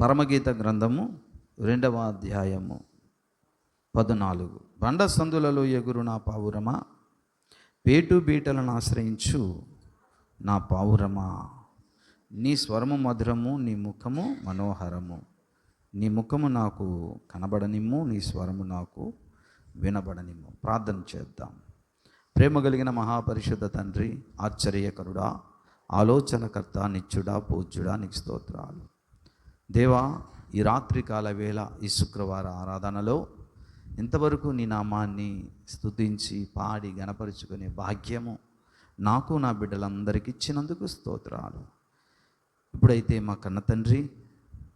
పరమగీత గ్రంథము రెండవ అధ్యాయము పద్నాలుగు. బండ సందులలో ఎగురు నా పావురమా? పేటు బీటలను ఆశ్రయించు నా పావురమా? నీ స్వరము మధురము నీ ముఖము మనోహరము. నీ ముఖము నాకు కనబడనిమ్ము నీ స్వరము నాకు వినబడనిమ్ము. ప్రార్థన చేద్దాం. ప్రేమ కలిగిన మహాపరిషుద్ధ తండ్రి ఆశ్చర్యకరుడా ఆలోచనకర్త నిత్యుడా పూజ్యుడా నీకు స్తోత్రాలు. దేవా ఈ రాత్రికాల వేళ ఈ శుక్రవార ఆరాధనలో ఇంతవరకు నీ నామాన్ని స్తుతించి పాడి గణపరుచుకునే భాగ్యము నాకు నా బిడ్డలందరికీ ఇచ్చినందుకు స్తోత్రాలు. ఇప్పుడైతే మా కన్న తండ్రి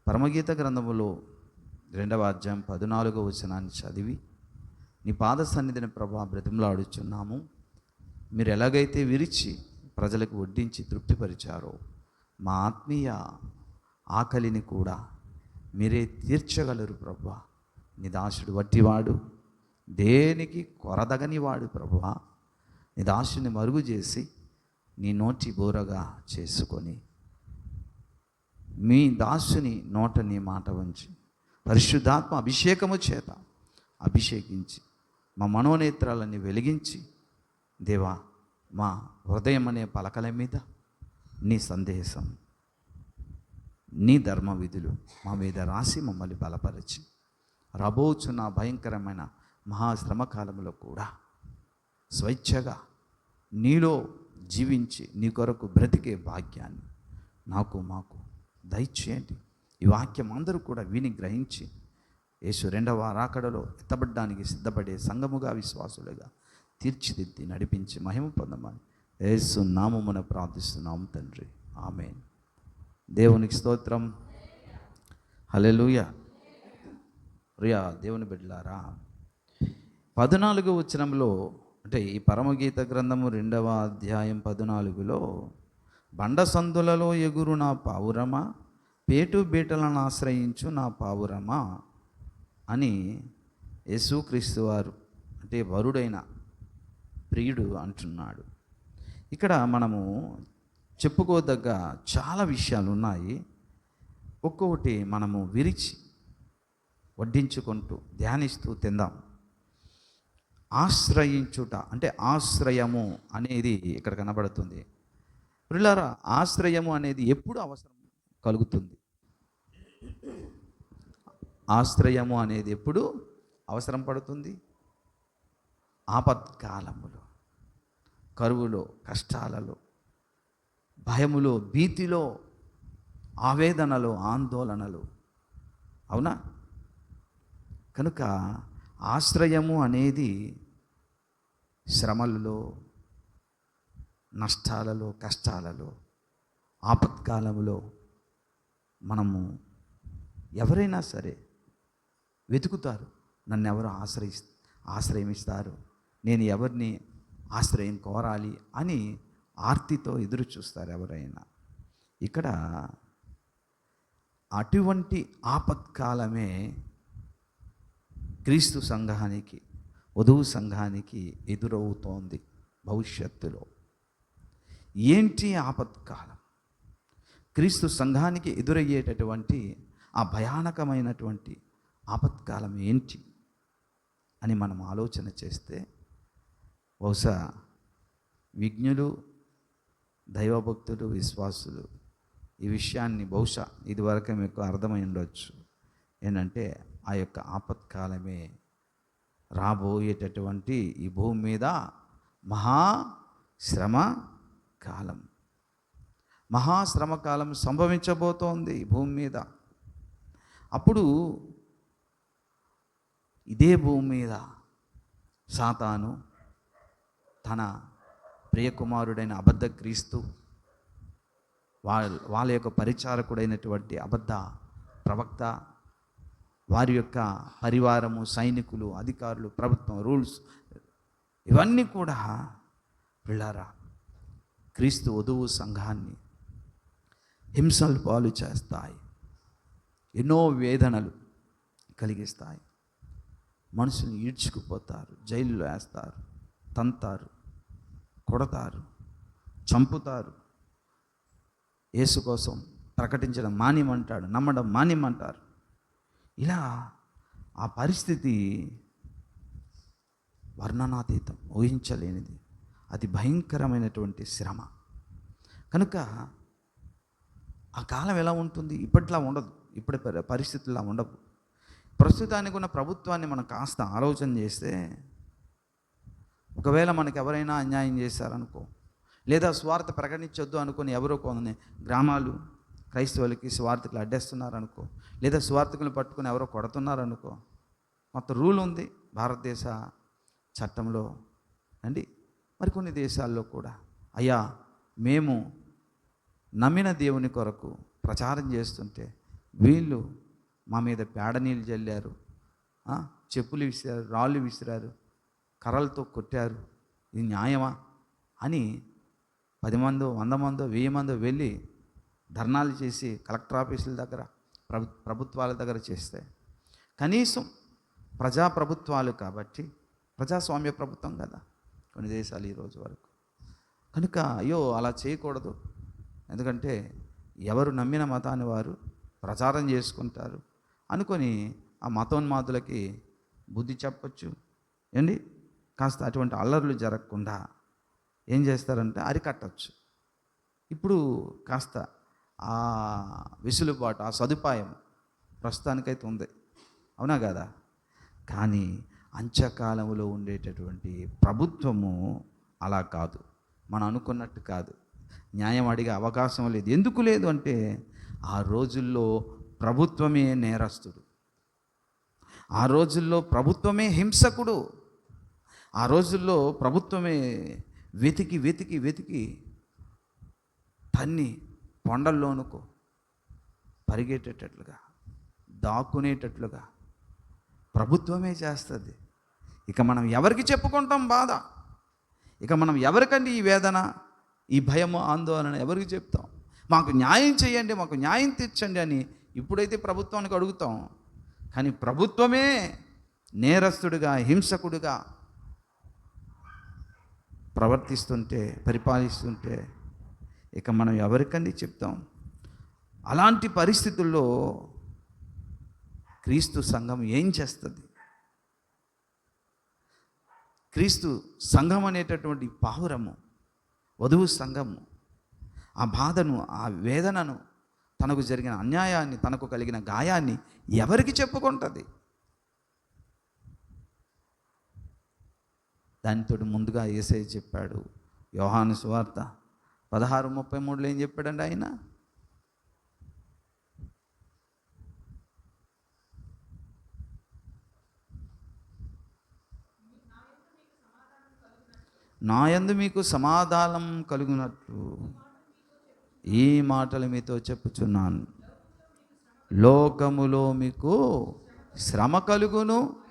పరమగీత గ్రంథములో రెండవ అధ్యాయం పద్నాలుగో వచనాన్ని చదివి నీ పాద సన్నిధిని ప్రభా బ్రతిమలాడుచున్నాము. మీరు ఎలాగైతే విరిచి ప్రజలకు వడ్డించి తృప్తిపరిచారో మా ఆత్మీయ ఆకలిని కూడా మీరే తీర్చగలరు ప్రభా. నీ దాసుడు వట్టివాడు దేనికి కొరదగనివాడు ప్రభా. నీ దాసుని మరుగు చేసి నీ నోటి బోరగా చేసుకొని మీ దాసుని నోట నీ మాట వంచి పరిశుద్ధాత్మ అభిషేకము చేత అభిషేకించి మా మనోనేత్రాలని వెలిగించి దేవా మా హృదయం అనే పలకల మీద నీ సందేశం నీ ధర్మ విధులు మా మీద రాసి మమ్మల్ని బలపరిచి. రాబోచున్న భయంకరమైన మహాశ్రమకాలంలో కూడా స్వేచ్ఛగా నీలో జీవించి నీ కొరకు బ్రతికే భాగ్యాన్ని నాకు మాకు దయచేయండి. ఈ వాక్యం అందరూ కూడా విని గ్రహించి యేసు రెండవ రాకడలో ఎత్తబడ్డానికి సిద్ధపడే సంఘముగా విశ్వాసులుగా తీర్చిదిద్ది నడిపించి మహిమ పొందమని యేసు నామమున ప్రార్థిస్తున్నాం తండ్రి. ఆమెను. దేవునికి స్తోత్రం. హలెలుయ రియా దేవుని బిడ్డలారా పద్నాలుగు వచనంలో అంటే ఈ పరమగీత గ్రంథము రెండవ అధ్యాయం పద్నాలుగులో బండ సందులలో ఎగురు నా పావురమా పేటు బీటలను ఆశ్రయించు నా పావురమా అని యేసుక్రీస్తు వారు అంటే వరుడైన ప్రియుడు అంటున్నాడు. ఇక్కడ మనము చెప్పుకోదగ్గ చాలా విషయాలు ఉన్నాయి ఒక్కొక్కటి మనము విరిచి వడ్డించుకుంటూ ధ్యానిస్తూ తిందాం. ఆశ్రయించుట అంటే ఆశ్రయము అనేది ఇక్కడ కనబడుతుంది. పిల్లరా ఆశ్రయము అనేది ఎప్పుడు అవసరం కలుగుతుంది? ఆశ్రయము అనేది ఎప్పుడు అవసరం పడుతుంది? ఆపత్కాలములో కరువులో కష్టాలలో భయములో భీతిలో ఆవేదనలో ఆందోళనలు. అవునా? కనుక ఆశ్రయము అనేది శ్రమలలో నష్టాలలో కష్టాలలో ఆపత్కాలంలో మనము ఎవరైనా సరే వెతుకుతారు. నన్ను ఎవరు ఆశ్రయి ఆశ్రయమిస్తారు? నేను ఎవరిని ఆశ్రయం కోరాలి అని ఆర్తితో ఎదురు చూస్తారు ఎవరైనా. ఇక్కడ అటువంటి ఆపత్కాలమే క్రీస్తు సంఘానికి వధువు సంఘానికి ఎదురవుతోంది భవిష్యత్తులో. ఏంటి ఆపత్కాలం? క్రీస్తు సంఘానికి ఎదురయ్యేటటువంటి ఆ భయానకమైనటువంటి ఆపత్కాలం ఏంటి అని మనం ఆలోచన చేస్తే బహుశా విజ్ఞులు దైవభక్తులు విశ్వాసులు. ఈ విషయాన్ని బహుశా ఇదివరకే మీకు అర్థమై ఉండొచ్చు. ఏంటంటే ఆ యొక్క ఆపత్కాలమే రాబోయేటటువంటి ఈ భూమి మీద మహా శ్రమ కాలం. మహాశ్రమ కాలం సంభవించబోతోంది ఈ భూమి మీద. అప్పుడు ఇదే భూమి మీద సాతాను తన ప్రియకుమారుడైన అబద్ధ క్రీస్తు వాళ్ళ వాళ్ళ యొక్క పరిచారకుడైనటువంటి అబద్ధ ప్రవక్త వారి యొక్క పరివారము సైనికులు అధికారులు ప్రభుత్వం రూల్స్ ఇవన్నీ కూడా పిల్లారా క్రీస్తు వధువు సంఘాన్ని హింసలు పాలు చేస్తాయి. ఎన్నో వేదనలు కలిగిస్తాయి. మనుషుల్ని ఈడ్చుకుపోతారు జైల్లో వేస్తారు తంతారు. కొడతారు చంపుతారు. యేసు కోసం ప్రకటించడం మానిమంటాడు నమ్మడం మానిమంటారు ఇలా ఆ పరిస్థితి వర్ణనాతీతం ఊహించలేనిది. అది భయంకరమైనటువంటి శ్రమ. కనుక ఆ కాలం ఎలా ఉంటుంది? ఇప్పట్లా ఉండదు. ఇప్పటి పరిస్థితుల్లో ఉండవు. ప్రస్తుతానికి ఉన్న ప్రభుత్వాన్ని మనం కాస్త ఆలోచన చేస్తే ఒకవేళ మనకు ఎవరైనా అన్యాయం చేశారనుకో లేదా స్వార్థ ప్రకటించొద్దు అనుకుని ఎవరో కొన్ని గ్రామాలు క్రైస్తవులకి స్వార్థకులు అడ్డేస్తున్నారనుకో లేదా స్వార్థకులు పట్టుకొని ఎవరో కొడుతున్నారనుకో మొత్తం రూల్ ఉంది భారతదేశ చట్టంలో. అండి మరికొన్ని దేశాల్లో కూడా అయ్యా మేము నమ్మిన దేవుని కొరకు ప్రచారం చేస్తుంటే వీళ్ళు మా మీద పేడ నీళ్ళు జల్లారు చెప్పులు విసిరారు రాళ్ళు విసిరారు కర్రలతో కొట్టారు. ఇది న్యాయమా? అని పది మందో వంద మందో వెయ్యి మందో వెళ్ళి ధర్నాలు చేసి కలెక్టర్ ఆఫీసుల దగ్గర ప్రభు ప్రభుత్వాల దగ్గర చేస్తే కనీసం ప్రజాప్రభుత్వాలు కాబట్టి ప్రజాస్వామ్య ప్రభుత్వం కదా కొన్ని దేశాలు ఈరోజు వరకు. కనుక అయ్యో అలా చేయకూడదు. ఎందుకంటే ఎవరు నమ్మిన మతాన్ని వారు ప్రచారం చేసుకుంటారు. అనుకొని ఆ మతోన్మాదులకి బుద్ధి చెప్పచ్చు. ఏండి కాస్త అటువంటి అల్లర్లు జరగకుండా ఏం చేస్తారంటే అరికట్టచ్చు. ఇప్పుడు కాస్త ఆ వెసులుబాటు ఆ సదుపాయం ప్రస్తుతానికైతే ఉంది. అవునా కదా? కానీ అంత్యకాలంలో ఉండేటటువంటి ప్రభుత్వము అలా కాదు. మనం అనుకున్నట్టు కాదు. న్యాయం అడిగే అవకాశం లేదు. ఎందుకు లేదు అంటే ఆ రోజుల్లో ప్రభుత్వమే నేరస్తుడు. ఆ రోజుల్లో ప్రభుత్వమే హింసకుడు. ఆ రోజుల్లో ప్రభుత్వమే వెతికి వెతికి వెతికి తన్ని కొండల్లోనుకు పరిగెట్టేటట్లుగా దాక్కునేటట్లుగా ప్రభుత్వమే చేస్తుంది. ఇక మనం ఎవరికి చెప్పుకుంటాం బాధ? ఇక మనం ఎవరికండి ఈ వేదన ఈ భయము ఆందోళన ఎవరికి చెప్తాం? మాకు న్యాయం చేయండి మాకు న్యాయం తీర్చండి అని ఇప్పుడైతే ప్రభుత్వానికి అడుగుతాం. కానీ ప్రభుత్వమే నేరస్తుడిగా హింసకుడిగా ప్రవర్తిస్తుంటే పరిపాలిస్తుంటే ఇక మనం ఎవరికండి చెప్తాం? అలాంటి పరిస్థితుల్లో క్రీస్తు సంఘం ఏం చేస్తుంది? క్రీస్తు సంఘం అనేటటువంటి పావురము వధువు సంఘము ఆ బాధను ఆ వేదనను తనకు జరిగిన అన్యాయాన్ని తనకు కలిగిన గాయాన్ని ఎవరికి చెప్పుకుంటుంది? దానితో ముందుగా ఏసై చెప్పాడు. యోహాను సువార్త పదహారు ముప్పై మూడులో ఏం చెప్పాడండి ఆయన? నాయందు మీకు సమాధానం కలుగునట్లు ఈ మాటలు మీతో చెప్పుచున్నాను. లోకములో మీకు శ్రమ కలుగును.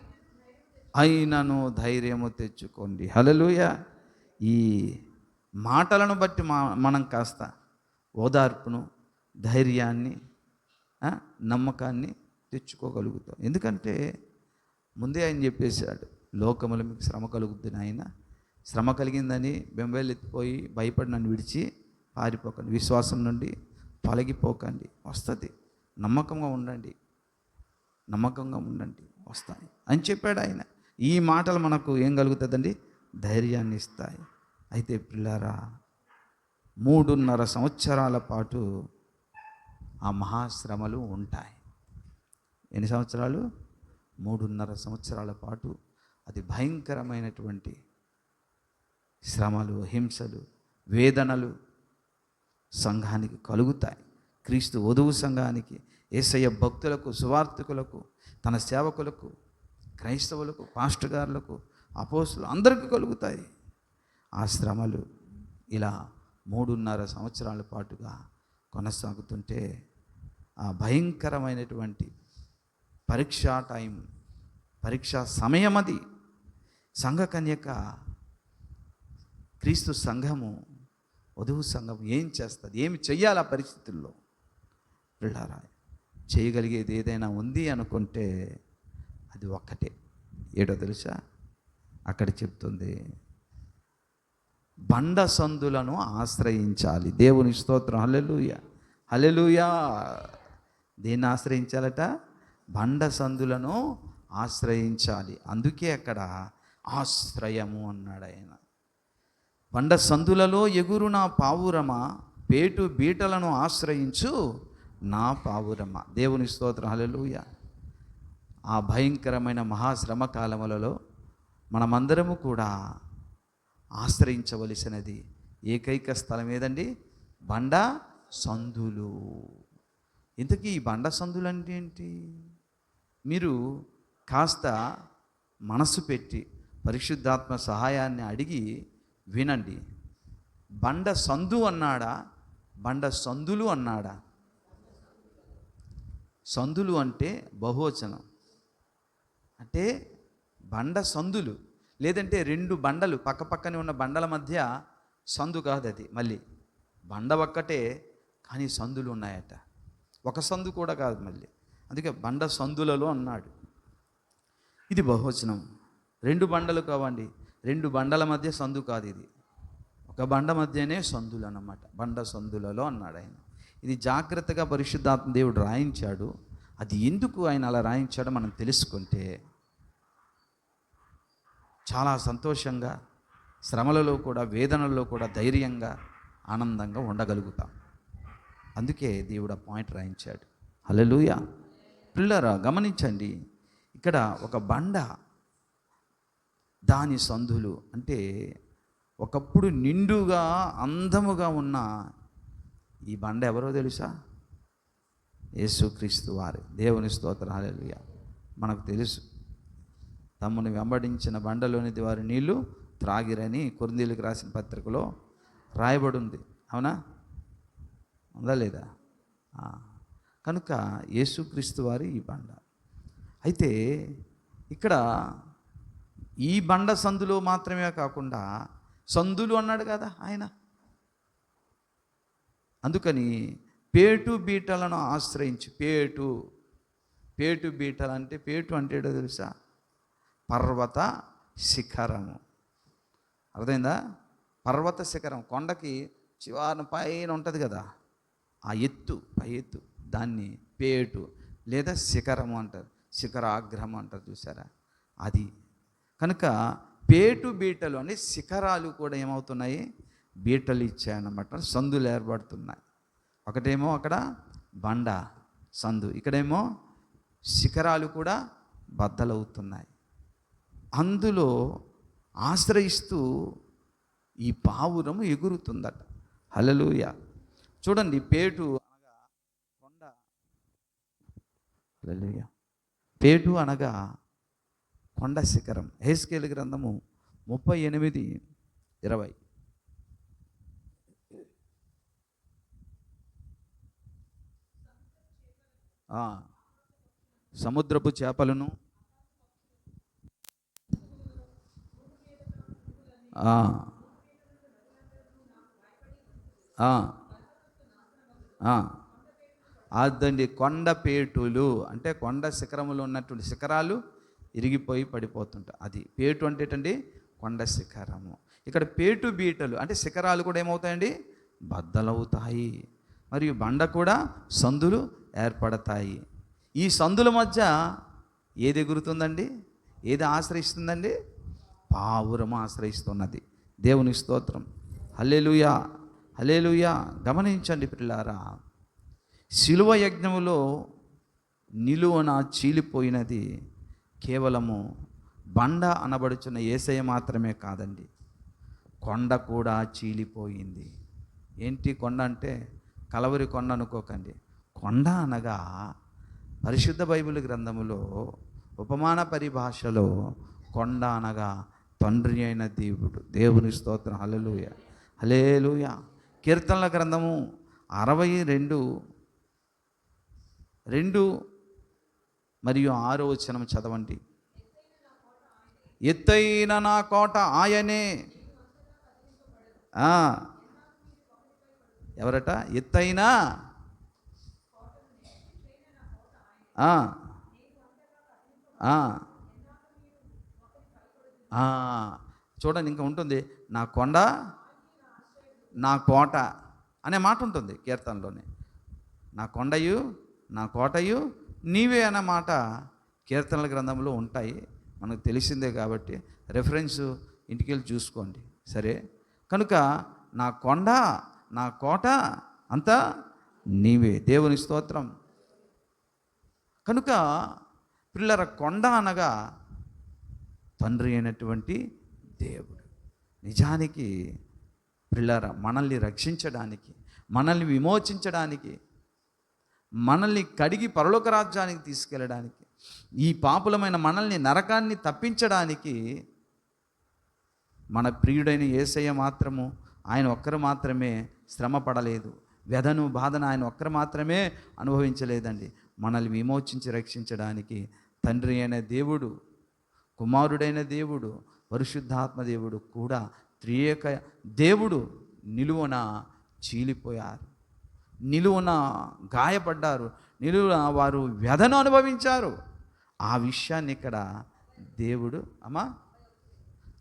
అయినను ధైర్యము తెచ్చుకోండి. హలలుయ ఈ మాటలను బట్టి మా మనం కాస్త ఓదార్పును ధైర్యాన్ని నమ్మకాన్ని తెచ్చుకోగలుగుతాం. ఎందుకంటే ముందే ఆయన చెప్పేశాడు లోకములు మీకు శ్రమ కలుగుద్ది ఆయన శ్రమ కలిగిందని బెంబేలెత్తిపోయి భయపడి నన్ను విడిచి పారిపోకండి. విశ్వాసం నుండి తొలగిపోకండి వస్తుంది. నమ్మకంగా ఉండండి. నమ్మకంగా ఉండండి. వస్తాయి. అని చెప్పాడు ఆయన. ఈ మాటలు మనకు ఏం కలుగుతుందండి? ధైర్యాన్ని ఇస్తాయి. అయితే పిల్లారా మూడున్నర సంవత్సరాల పాటు ఆ మహాశ్రమలు ఉంటాయి. ఎన్ని సంవత్సరాలు? మూడున్నర సంవత్సరాల పాటు అది భయంకరమైనటువంటి శ్రమలు హింసలు వేదనలు సంఘానికి కలుగుతాయి. క్రీస్తు వధువు సంఘానికి ఏసయ్య భక్తులకు సువార్థకులకు తన సేవకులకు క్రైస్తవులకు పాస్టగారులకు అపోస్తులు అందరికీ కలుగుతాయి. ఆ శ్రమలు ఇలా మూడున్నర సంవత్సరాల పాటుగా కొనసాగుతుంటే ఆ భయంకరమైనటువంటి పరీక్షా టైం పరీక్షా సమయం అది. సంఘ కన్యక క్రీస్తు సంఘము వధువు సంఘం ఏం చేస్తుంది? ఏమి చెయ్యాలి ఆ పరిస్థితుల్లో? పిల్లారా చేయగలిగేది ఏదైనా ఉంది అనుకుంటే అది ఒక్కటే. ఏడో తెలుసా? అక్కడ చెప్తుంది బండ సందులను ఆశ్రయించాలి. దేవుని స్తోత్రం. Hallelujah hallelujah. దేన్ని ఆశ్రయించాలట? బండ సందులను ఆశ్రయించాలి. అందుకే అక్కడ ఆశ్రయము అన్నాడు ఆయన. బండ సందులలో ఎగురు నా పావురమ పేటు బీటలను ఆశ్రయించు నా పావురమ. దేవుని స్తోత్రం. హలెలుయా ఆ భయంకరమైన మహాశ్రమ కాలములలో మనమందరము కూడా ఆశ్రయించవలసినది. ఏకైక స్థలం ఏదండి? బండ సందులు. ఇంతకీ ఈ బండ సందులు అంటే ఏంటి? మీరు కాస్త మనసు పెట్టి పరిశుద్ధాత్మ సహాయాన్ని అడిగి వినండి. బండ సందు అన్నాడా? బండ సందులు అన్నాడా? సందులు అంటే బహువచనం. అంటే బండ సందులు లేదంటే రెండు బండలు పక్కపక్కనే ఉన్న బండల మధ్య సందు కాదు అది మళ్ళీ. బండ ఒక్కటే కానీ సందులు ఉన్నాయట. ఒక సందు కూడా కాదు మళ్ళీ. అందుకే బండ సందులలో అన్నాడు. ఇది బహువచనం. రెండు బండలు కావండి. రెండు బండల మధ్య సందు కాదు ఇది. ఒక బండ మధ్యనే సందులు అన్నమాట. బండ సందులలో అన్నాడు ఆయన. ఇది జాగ్రత్తగా పరిశుద్ధాత్మ దేవుడు రాయించాడు. అది ఎందుకు ఆయన అలా రాయించాడో మనం తెలుసుకుంటే చాలా సంతోషంగా శ్రమలలో కూడా వేదనల్లో కూడా ధైర్యంగా ఆనందంగా ఉండగలుగుతాం. అందుకే దేవుడు ఆ పాయింట్ రాయించాడు. హల్లెలూయ. పిల్లరా గమనించండి ఇక్కడ ఒక బండ దాని సందులు అంటే ఒకప్పుడు నిండుగా అందముగా ఉన్న ఈ బండ ఎవరో తెలుసా? యేసుక్రీస్తు వారి. దేవుని స్తోత్ర. మనకు తెలుసు. తమ్ముని వెంబడించిన బండలోనిది వారి నీళ్ళు త్రాగిరని కొరిందీలకు రాసిన పత్రికలో రాయబడి ఉంది అవునా? ఉందా లేదా? కనుక యేసుక్రీస్తు వారి ఈ బండ. అయితే ఇక్కడ ఈ బండ సందులో మాత్రమే కాకుండా సందులు అన్నాడు కదా ఆయన. అందుకని పేటు బీటలను ఆశ్రయించి. పేటు పేటు బీటలు అంటే పేటు అంటే తెలుసా? పర్వత శిఖరము. అర్థమైందా? పర్వత శిఖరం కొండకి చివరిన పైన ఉంటుంది కదా? ఆ ఎత్తు పై ఎత్తు దాన్ని పేటు లేదా శిఖరము అంటారు. శిఖరాగ్రహం అంటారు చూసారా? అది. కనుక పేటు బీటలు అనే శిఖరాలు కూడా ఏమవుతున్నాయి? బీటలు ఇచ్చాయన్నమాట. సందులు ఏర్పడుతున్నాయి. ఒకటేమో అక్కడ బండ సందు. ఇక్కడేమో శిఖరాలు కూడా బద్దలవుతున్నాయి. అందులో ఆశ్రయిస్తూ ఈ పావురము ఎగురుతుందట. హలలుయ చూడండి పేటు అనగా కొండ. హలలుయ పేటు అనగా కొండ శిఖరం. హేస్కేల్ గ్రంథము ముప్పై ఎనిమిది ఇరవై. సముద్రపు చేపలను అదండి కొండ పేటులు. అంటే కొండ శిఖరములు ఉన్నటువంటి శిఖరాలు ఇరిగిపోయి పడిపోతుంటాయి అది పేటు అంటే ఏంటండి? కొండ శిఖరము. ఇక్కడ పేటు బీటలు అంటే శిఖరాలు కూడా ఏమవుతాయండి? బద్దలవుతాయి. మరియు బండ కూడా సందులు ఏర్పడతాయి. ఈ సందుల మధ్య ఏది ఎగురుతుందండి? ఏది ఆశ్రయిస్తుందండి? పావురము ఆశ్రయిస్తున్నది. దేవుని స్తోత్రం. హల్లెలూయా! హల్లెలూయా! గమనించండి పిల్లారా. శిలువ యజ్ఞములో నిలువన చీలిపోయినది కేవలము బండ అనబడుచున్న ఏసయ మాత్రమే కాదండి. కొండ కూడా చీలిపోయింది. ఏంటి కొండ అంటే? కలవరి కొండ అనుకోకండి. కొండ అనగా పరిశుద్ధ బైబిల్ గ్రంథములో ఉపమాన పరిభాషలో కొండ అనగా తండ్రి అయిన దేవుడు. దేవుని స్తోత్రం. హలలుయ హలేలుయ కీర్తనల గ్రంథము అరవై రెండు రెండు మరియు ఆరో వచనం చదవండి. ఎత్తైన నా కోట ఆయనే. ఎవరట? ఎత్తైన ఆ. ఆ. ఆ. చూడండి ఇంకా ఉంటుంది. నా కొండ నా కోట అనే మాట ఉంటుంది కీర్తనలోనే. నా కొండయు నా కోటయు నీవే అనే మాట కీర్తనల గ్రంథంలో ఉంటాయి. మనకు తెలిసిందే కాబట్టి రెఫరెన్స్ ఇంటికి వెళ్ళి చూసుకోండి. సరే? కనుక నా కొండ నా కోట అంతా నీవే. దేవుని స్తోత్రం. కనుక పిల్లల కొండ అనగా తండ్రి అయినటువంటి దేవుడు. నిజానికి పిల్లర మనల్ని రక్షించడానికి మనల్ని విమోచించడానికి మనల్ని కడిగి పరలోక రాజ్యానికి తీసుకెళ్ళడానికి ఈ పాపులమైన మనల్ని నరకాన్ని తప్పించడానికి మన ప్రియుడైన ఏసయ్య మాత్రము ఆయన ఒక్కరు మాత్రమే శ్రమ పడలేదు వ్యధను బాధను ఆయన ఒక్కరు మాత్రమే అనుభవించలేదండి. మనల్ని విమోచించి రక్షించడానికి తండ్రి అయిన దేవుడు కుమారుడైన దేవుడు పరిశుద్ధాత్మ దేవుడు కూడా త్రియేక దేవుడు నిలువన చీలిపోయారు. నిలువున గాయపడ్డారు. నిలువున వారు వ్యధను అనుభవించారు. ఆ విషయాన్ని ఇక్కడ దేవుడు అమ్మా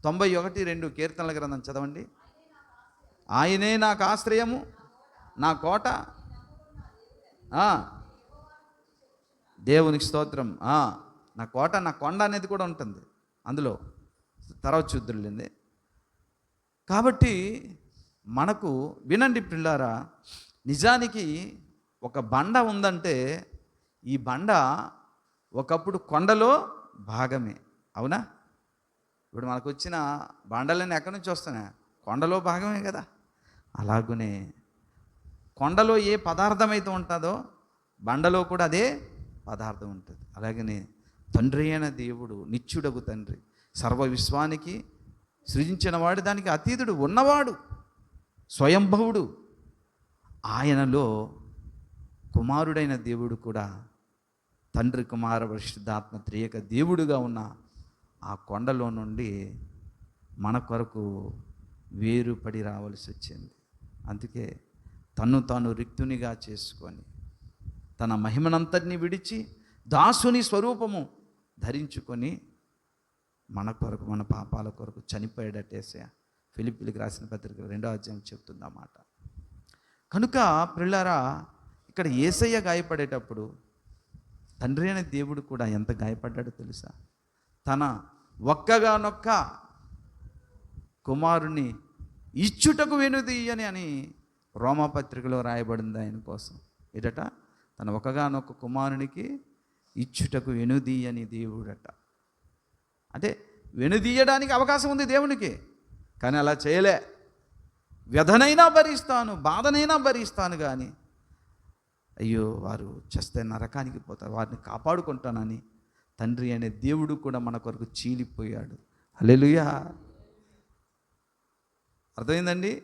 తొంభై ఒకటి రెండు కీర్తనల గ్రంథం చదవండి. ఆయనే నాకు ఆశ్రయము నా కోట. దేవునికి స్తోత్రం. నా కోట నా కొండ అనేది కూడా ఉంటుంది. అందులో తర్వాత చూద్దురులేండి కాబట్టి మనకు వినండి పిల్లారా నిజానికి ఒక బండ ఉందంటే ఈ బండ ఒకప్పుడు కొండలో భాగమే. అవునా? ఇప్పుడు మనకు వచ్చిన బండలన్నీ ఎక్కడి నుంచి వస్తున్నాయి? కొండలో భాగమే కదా. అలాగునే కొండలో ఏ పదార్థం అయితే ఉంటుందో బండలో కూడా అదే పదార్థం ఉంటుంది. అలాగనే తండ్రి అయిన దేవుడు నిత్యుడగు తండ్రి సర్వ విశ్వానికి సృజించిన వాడు దానికి అతీతుడు ఉన్నవాడు స్వయంభవుడు. ఆయనలో కుమారుడైన దేవుడు కూడా తండ్రి కుమార పరిశుద్ధాత్మ త్రియక దేవుడుగా ఉన్న ఆ కొండలో నుండి మన కొరకు వేరుపడి రావాల్సి వచ్చింది. అందుకే తన్ను తాను రిక్తునిగా చేసుకొని తన మహిమనంతటిని విడిచి దాసుని స్వరూపము ధరించుకొని మన కొరకు మన పాపాల కొరకు చనిపోయాడటేసే ఫిలిపిలికి రాసిన పత్రిక రెండో అధ్యాయం చెప్తుంది అన్నమాట కనుక పిల్లారా ఇక్కడ ఏసయ్య గాయపడేటప్పుడు తండ్రి అనే దేవుడు కూడా ఎంత గాయపడ్డాడో తెలుసా? తన ఒక్కగానొక్క కుమారుని ఇచ్చుటకు వెనుదీయని అని రోమపత్రికలో రాయబడింది ఆయన కోసం. ఎడట తన ఒకగానొక కుమారునికి ఇచ్చుటకు వెనుదీయని దేవుడట. అంటే వెనుదీయడానికి అవకాశం ఉంది దేవునికి కానీ అలా చేయలే. వ్యధనైనా భరిస్తాను బాధనైనా భరిస్తాను కానీ అయ్యో వారు చేస్తే నరకానికి పోతారు వారిని కాపాడుకుంటానని తండ్రి అనే దేవుడు కూడా మన కొరకు చీలిపోయాడు. అలెలుయా అర్థమైందండి?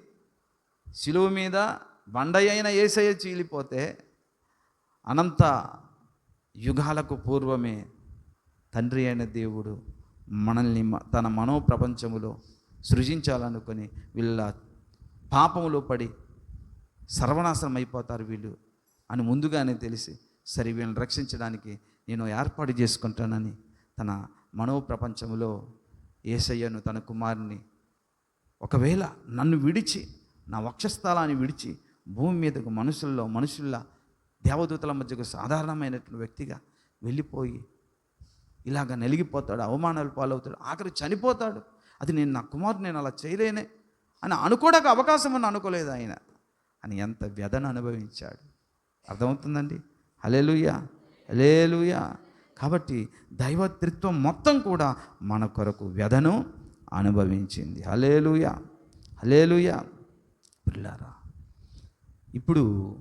శిలువ మీద బండయైన అయిన ఏసయ్య చీలిపోతే అనంత యుగాలకు పూర్వమే తండ్రి అయిన దేవుడు మనల్ని తన మనోప్రపంచములో సృజించాలనుకొని వీళ్ళ పాపములో పడి సర్వనాశనం అయిపోతారు వీళ్ళు అని ముందుగానే తెలిసి సరే వీళ్ళని రక్షించడానికి నేను ఏర్పాటు చేసుకుంటానని తన మనోప్రపంచంలో ఏసయ్యను తన కుమారుని ఒకవేళ నన్ను విడిచి నా వక్షస్థలాన్ని విడిచి భూమి మీదకు మనుషుల్లో మనుషుల్లా దేవదూతల మధ్యకు సాధారణమైనటువంటి వ్యక్తిగా వెళ్ళిపోయి ఇలాగ నలిగిపోతాడు అవమానాలు పాలవుతాడు ఆఖరి చనిపోతాడు. అది నేను నా కుమారుడు నేను అలా చేయలేనే అని అనుకోవడానికి అవకాశం అని అనుకోలేదు ఆయన. అని ఎంత వ్యధను అనుభవించాడు. అర్థమవుతుందండి? హలేలుయా హలేలుయా కాబట్టి దైవత్రిత్వం మొత్తం కూడా మన కొరకు వ్యధను అనుభవించింది. హలేలుయా హలేలుయా పిల్లారా ఇప్పుడు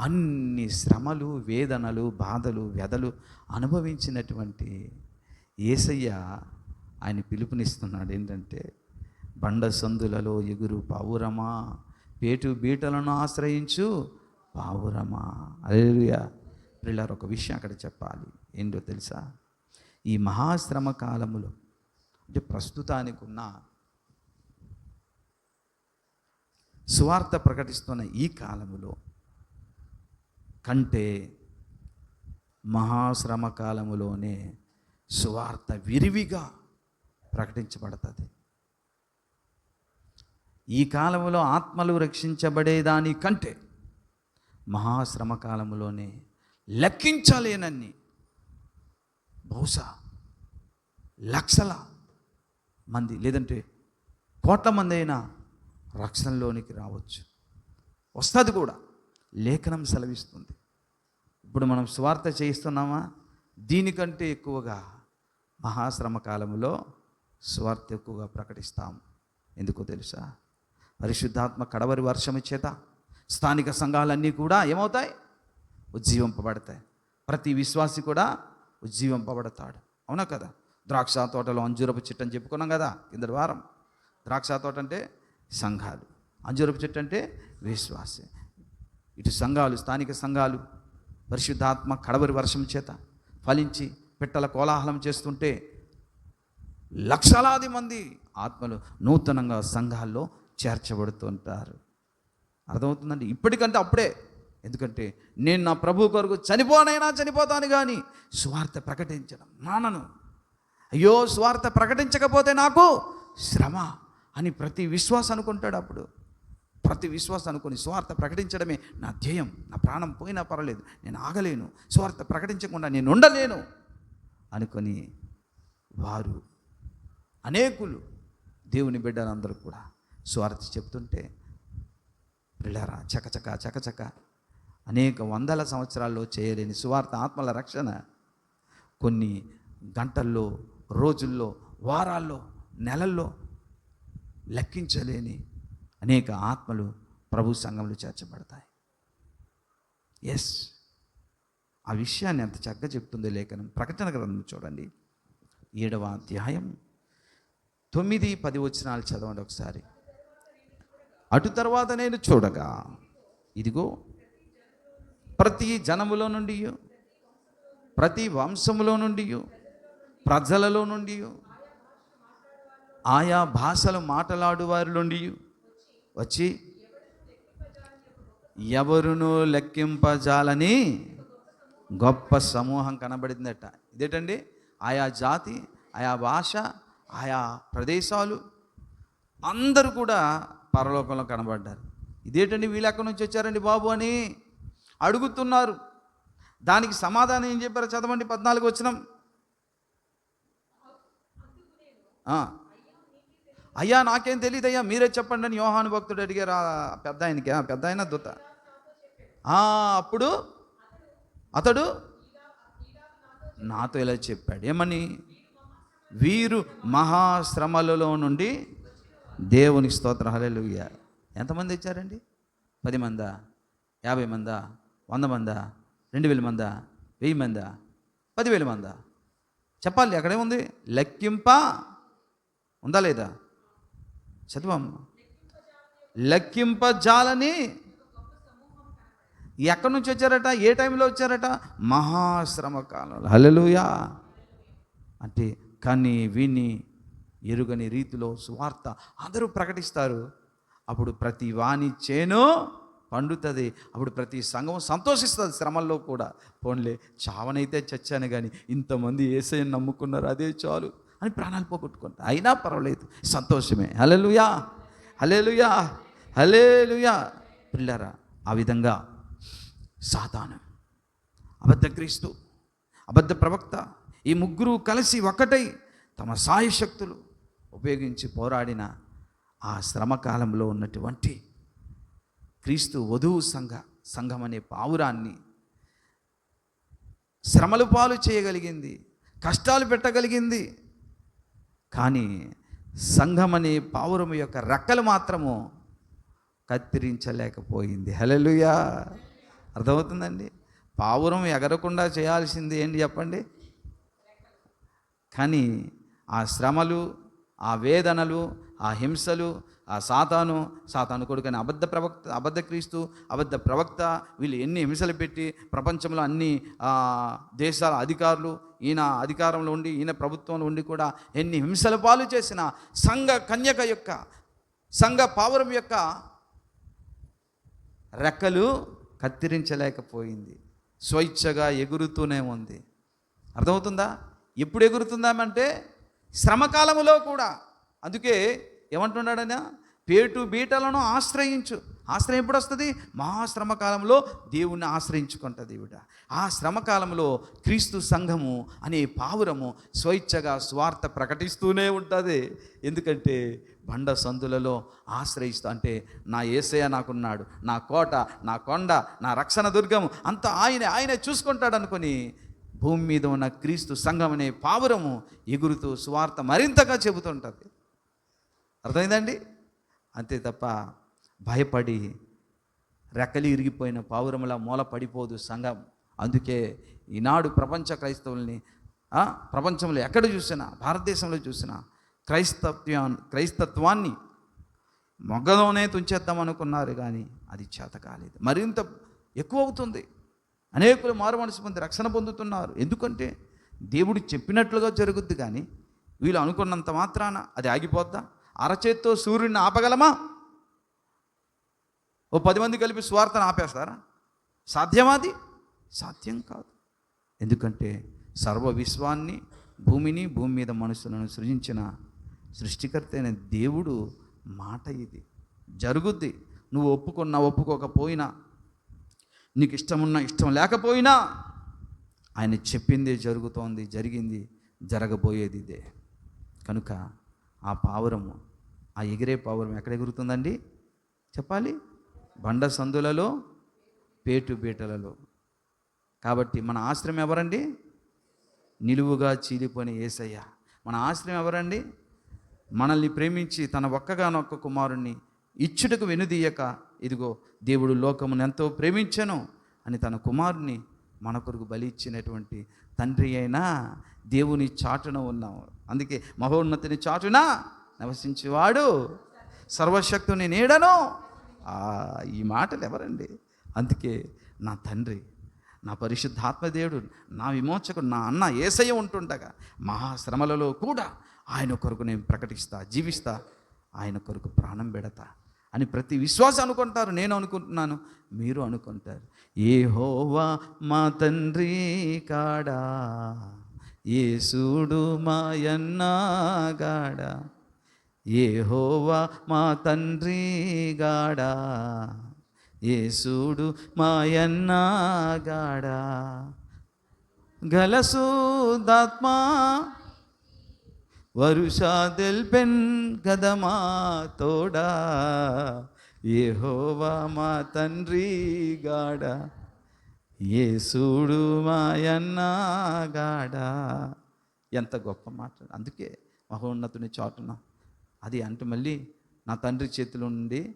అన్ని శ్రమలు వేదనలు బాధలు వ్యధలు అనుభవించినటువంటి ఏసయ్య ఆయన పిలుపునిస్తున్నాడు. ఏంటంటే బండ సందులలో ఎగురు పావురమా పేటు బీటలను ఆశ్రయించు పావురమా. అలేలుయా పిల్లలు ఒక విషయం అక్కడ చెప్పాలి. ఏంటో తెలుసా? ఈ మహాశ్రమ కాలములో అంటే ప్రస్తుతానికి ఉన్న సువార్త ప్రకటిస్తున్న ఈ కాలములో కంటే మహాశ్రమకాలములోనే సువార్త విరివిగా ప్రకటించబడుతుంది. ఈ కాలంలో ఆత్మలు రక్షించబడేదాని కంటే మహాశ్రమ కాలంలోనే లెక్కించలేనన్ని బహుశా లక్షల మంది లేదంటే కోట్ల మంది అయినా రక్షణలోనికి రావచ్చు. వస్తుంది కూడా. లేఖనం సెలవిస్తుంది. ఇప్పుడు మనం స్వార్థ చేయిస్తున్నామా? దీనికంటే ఎక్కువగా మహాశ్రమ కాలంలో స్వార్థ ఎక్కువగా ప్రకటిస్తాం ఎందుకో తెలుసా? పరిశుద్ధాత్మ కడవరి వర్షం చేత స్థానిక సంఘాలన్నీ కూడా ఏమవుతాయి? ఉజ్జీవింపబడతాయి. ప్రతి విశ్వాసి కూడా ఉజ్జీవింపబడతాడు. అవునా కదా? ద్రాక్ష తోటలో అంజూరపు చెట్టు అని చెప్పుకున్నాం కదా కింద వారం. ద్రాక్ష తోట అంటే సంఘాలు. అంజూరపు చెట్టు అంటే విశ్వాసి. ఇటు సంఘాలు స్థానిక సంఘాలు పరిశుద్ధాత్మ కడవరి వర్షం చేత ఫలించి పిట్టల కోలాహలం చేస్తుంటే లక్షలాది మంది ఆత్మలు నూతనంగా సంఘాల్లో చేర్చబడుతుంటారు. అర్థమవుతుందండి? ఇప్పటికంటే అప్పుడే. ఎందుకంటే నేను నా ప్రభు కొరకు చనిపోనైనా చనిపోతాను కానీ స్వార్థ ప్రకటించడం నానను అయ్యో స్వార్థ ప్రకటించకపోతే నాకు శ్రమ అని ప్రతి విశ్వాస అనుకుంటాడు అప్పుడు. ప్రతి విశ్వాసం అనుకుని స్వార్థ ప్రకటించడమే నా ధ్యేయం. నా ప్రాణం పోయినా పర్వాలేదు. నేను ఆగలేను. స్వార్థ ప్రకటించకుండా నేను ఉండలేను అనుకొని వారు అనేకులు దేవుని బిడ్డలందరూ కూడా స్వార్థ చెప్తుంటే పిల్లరా చకచక చకచక. అనేక వందల సంవత్సరాల్లో చేయలేని సువార్త ఆత్మల రక్షణ కొన్ని గంటల్లో రోజుల్లో వారాల్లో నెలల్లో లెక్కించలేని అనేక ఆత్మలు ప్రభు సంఘంలో చేర్చబడతాయి. ఎస్ ఆ విషయాన్ని ఎంత చక్కగా చెప్తుందో లేఖనం ప్రకటన గ్రంథం చూడండి. ఏడవ అధ్యాయం తొమ్మిది పది వచనాలు చదవండి ఒకసారి. అటు తర్వాత నేను చూడగా ఇదిగో ప్రతి జనములో నుండి ప్రతి వంశములో నుండి ప్రజలలో నుండి ఆయా భాషలు మాట్లాడువారి నుండి వచ్చి ఎవరును లెక్కింపజాలని గొప్ప సమూహం కనబడిందట. ఇదేటండి? ఆయా జాతి ఆయా భాష ఆయా ప్రదేశాలు అందరూ కూడా పరలోకంలో కనబడ్డారు. ఇదేటండి? వీళ్ళు ఎక్కడి నుంచి వచ్చారండి బాబు అని అడుగుతున్నారు. దానికి సమాధానం ఏం చెప్పారు చదవండి. పద్నాలుగు వచ్చినాం. అయ్యా నాకేం తెలియదు అయ్యా మీరే చెప్పండి అని యోహాను భక్తుడు అడిగారు ఆ పెద్ద ఆయనకి. ఆ పెద్ద ఆయన దుత. అప్పుడు అతడు నాతో ఇలా చెప్పాడు. ఏమని? వీరు మహాశ్రమలలో నుండి దేవునికి స్తోత్ర. హల్లెలూయా. ఎంతమంది ఇచ్చారండి? పది మందా? యాభై మందా? వంద మందా? రెండు వేల మందా? వెయ్యి మందా? పదివేల మందా? చెప్పాలి అక్కడే ఉంది. లెక్కింప ఉందా లేదా? చదవమ్మ. లెక్కింపజాలని ఎక్కడి నుంచి వచ్చారట? ఏ టైంలో వచ్చారట? మహాశ్రమ కాలంలో. హల్లెలూయా. అంటే కని విని ఎరుగని రీతిలో సువార్త అందరూ ప్రకటిస్తారు. అప్పుడు ప్రతి వాణి చేను పండుతుంది. అప్పుడు ప్రతి సంఘం సంతోషిస్తుంది శ్రమల్లో కూడా. పోన్లే చావనైతే చచ్చాను కానీ ఇంతమంది ఏసైని నమ్ముకున్నారు అదే చాలు. అని ప్రాణాలు పోగొట్టుకుంటా. అయినా పర్వాలేదు. సంతోషమే. హలెలుయా హలేలుయా హలేలుయా పిల్లరా ఆ విధంగా సాతాను అబద్ధ క్రీస్తు అబద్ధ ప్రవక్త ఈ ముగ్గురు కలిసి ఒకటై తమ సాయశక్తులు ఉపయోగించి పోరాడిన ఆ శ్రమకాలంలో ఉన్నటువంటి క్రీస్తు వధువు సంఘ సంఘం అనే పావురాన్ని శ్రమలు పాలు చేయగలిగింది కష్టాలు పెట్టగలిగింది కానీ సంఘమని పావురం యొక్క రెక్కలు మాత్రము కత్తిరించలేకపోయింది. హలలుయా అర్థమవుతుందండి? పావురం ఎగరకుండా చేయాల్సింది ఏంటి చెప్పండి? కానీ ఆ శ్రమలు ఆ వేదనలు ఆ హింసలు ఆ సాతాను సాతాను కొడుకని అబద్ధ ప్రవక్త అబద్ధ క్రీస్తు అబద్ధ ప్రవక్త వీళ్ళు ఎన్ని హింసలు పెట్టి ప్రపంచంలో అన్ని దేశాల అధికారులు ఈయన అధికారంలో ఉండి ఈయన ప్రభుత్వంలో ఉండి కూడా ఎన్ని హింసల పాలు చేసిన సంఘ కన్యక యొక్క సంఘ పావురం యొక్క రెక్కలు కత్తిరించలేకపోయింది. స్వేచ్ఛగా ఎగురుతూనే ఉంది. అర్థమవుతుందా? ఎప్పుడు ఎగురుతుందామంటే శ్రమకాలములో కూడా. అందుకే ఏమంటున్నాడైనా? పేటు బీటలను ఆశ్రయించు. ఆశ్రయం ఎప్పుడు వస్తుంది మహాశ్రమ కాలంలో దేవుణ్ణి ఆశ్రయించుకుంటుంది ఈవిడ. ఆ శ్రమకాలంలో క్రీస్తు సంఘము అనే పావురము స్వేచ్ఛగా స్వార్థ ప్రకటిస్తూనే ఉంటుంది. ఎందుకంటే బండ సందులలో ఆశ్రయిస్తూ అంటే నా ఏసయ నాకున్నాడు నా కోట నా కొండ నా రక్షణ దుర్గము అంతా ఆయనే ఆయనే చూసుకుంటాడు అనుకుని భూమి మీద ఉన్న క్రీస్తు సంఘం అనే పావురము ఎగురుతూ స్వార్థ మరింతగా చెబుతుంటుంది. అర్థమైందండి? అంతే తప్ప భయపడి రెక్కలు ఇరిగిపోయిన పావురముల మూల పడిపోదు సంఘం. అందుకే ఈనాడు ప్రపంచ క్రైస్తవుల్ని ప్రపంచంలో ఎక్కడ చూసినా భారతదేశంలో చూసినా క్రైస్తవ్యా క్రైస్తత్వాన్ని మొగ్గలోనే తుంచేద్దాం అనుకున్నారు కానీ అది చేత కాలేదు. మరింత ఎక్కువ అవుతుంది. అనేకులు మారు మనసు పొంది రక్షణ పొందుతున్నారు. ఎందుకంటే దేవుడు చెప్పినట్లుగా జరుగుద్ది కానీ వీళ్ళు అనుకున్నంత మాత్రాన అది ఆగిపోద్దా? అరచేత్తో సూర్యుడిని ఆపగలమా? ఓ పది మంది కలిపి స్వార్థను ఆపేస్తారా? సాధ్యమాది సాధ్యం కాదు. ఎందుకంటే సర్వ విశ్వాన్ని భూమిని భూమి మీద మనుషులను సృజించిన సృష్టికర్త అయిన దేవుడు మాట ఇది. జరుగుద్ది. నువ్వు ఒప్పుకున్నా ఒప్పుకోకపోయినా నీకు ఇష్టమున్నా ఇష్టం లేకపోయినా ఆయన చెప్పిందే జరుగుతోంది జరిగింది జరగబోయేది ఇదే. కనుక ఆ పావురము ఆ ఎగిరే పావురం ఎక్కడ ఎగురుతుందండి? చెప్పాలి? బండ సందులలో పేటు బీటలలో. కాబట్టి మన ఆశ్రయం ఎవరండి? నిలువుగా చీలిపోయిన ఏసయ్య. మన ఆశ్రయం ఎవరండి? మనల్ని ప్రేమించి తన ఒక్కగానొక్క కుమారుణ్ణి ఇచ్చుటకు వెనుదీయక ఇదిగో దేవుడు లోకమును ఎంతో ప్రేమించను అని తన కుమారుని మన కొరకు బలి ఇచ్చినటువంటి తండ్రి అయినా దేవుని చాటున ఉన్నాం అందుకే మహోన్నతిని చాటున నివసించేవాడు సర్వశక్తుని నీడను. ఈ మాటలు ఎవరండి? అందుకే నా తండ్రి నా పరిశుద్ధాత్మదేవుడు నా విమోచకుడు నా అన్న ఏసయ్య ఉంటుండగా మహాశ్రమలలో కూడా ఆయన కొరకు నేను ప్రకటిస్తా జీవిస్తా ఆయన కొరకు ప్రాణం పెడతా. అని ప్రతి విశ్వాసం అనుకుంటారు నేను అనుకుంటున్నాను మీరు అనుకుంటారు. ఏ హోవా మా తండ్రి కాడా? ఏసుడు మాయన్న గాడా? ఏ హోవా మా తండ్రి గాడా? ఏసుడు మాయన్న గాడా? గలసూదాత్మా వరుషా పెన్ గదమా తోడా ఏహోవా మా తండ్రి గాడ ఏసుడు మాయన్న గాడ ఎంత గొప్ప మాట. అందుకే మహోన్నతుని చాటున అది అంటే మళ్ళీ నా తండ్రి చేతిలో నుండి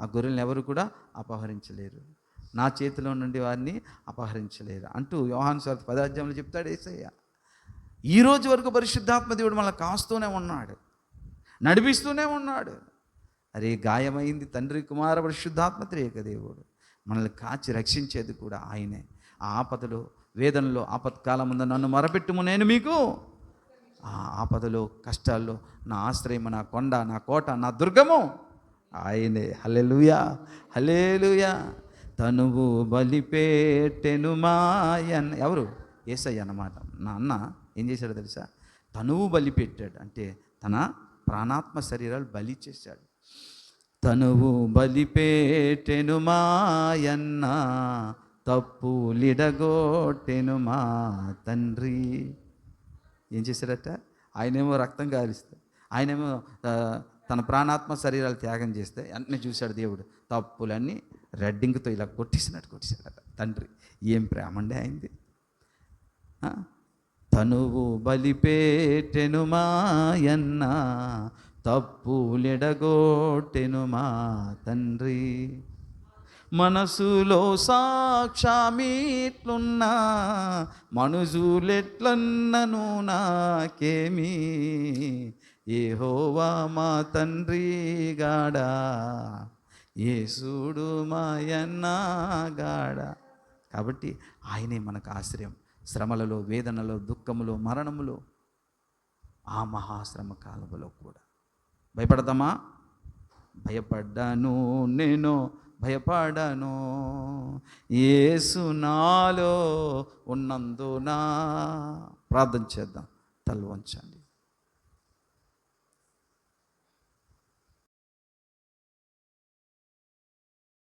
ఆ గొర్రెలను ఎవరు కూడా అపహరించలేరు. నా చేతిలో నుండి వారిని అపహరించలేరు. అంటూ యోహాన్ స్వార్థ పదార్థంలో చెప్తాడు ఏసయ్య. ఈ రోజు వరకు పరిశుద్ధాత్మ దేవుడు మనల్ని కాస్తూనే ఉన్నాడు. నడిపిస్తూనే ఉన్నాడు. అరే గాయమైంది తండ్రి కుమార పరిశుద్ధాత్మ త్రేక దేవుడు. మనల్ని కాచి రక్షించేది కూడా ఆయనే. ఆ ఆపదలో వేదనలో ఆపత్కాలం ముందు నన్ను మొరపెట్టుము నేను మీకు. ఆ ఆపదలో కష్టాల్లో నా ఆశ్రయము నా కొండ నా కోట నా దుర్గము ఆయనే. హలెలుయా హలేలుయా తనువు బలిపేటెను మాయన్. ఎవరు? ఏసయ్య అన్నమాట. నా అన్న ఏం చేశాడో తెలుసా? తనువు బలి పెట్టాడు. అంటే తన ప్రాణాత్మ శరీరాలు బలి చేశాడు. తనువు బలిపేటెను మాయన్న తప్పులిడగొట్టెను మా తండ్రి. ఏం చేశాడట? ఆయనేమో రక్తం కారిస్తాడు ఆయనేమో తన ప్రాణాత్మ శరీరాలు త్యాగం చేస్తే వెంటనే చూశాడు దేవుడు. తప్పులన్నీ రెడ్డింగ్తో ఇలా కొట్టేసినట్టు కొట్టేశాడట తండ్రి. ఏం ప్రేమండే అయింది తనువు బలిపేటెను మాయన్న తప్పులెడగోటెను మా తండ్రి. మనసులో సాక్షామీట్లున్నా మనుజులెట్లన్నను నాకేమి? ఏహోవా మా తండ్రి గాడా ఏసుడు మాయన్న గాడా. కాబట్టి ఆయనే మనకు ఆశ్రయం. శ్రమలలో వేదనలో దుఃఖములో మరణములో ఆ మహాశ్రమ కాలములో కూడా. భయపడతామా? భయపడ్డాను నేను భయపడను. ఏసునాలో నాలో ఉన్నందున ప్రార్థన చేద్దాం. తల్వంచండి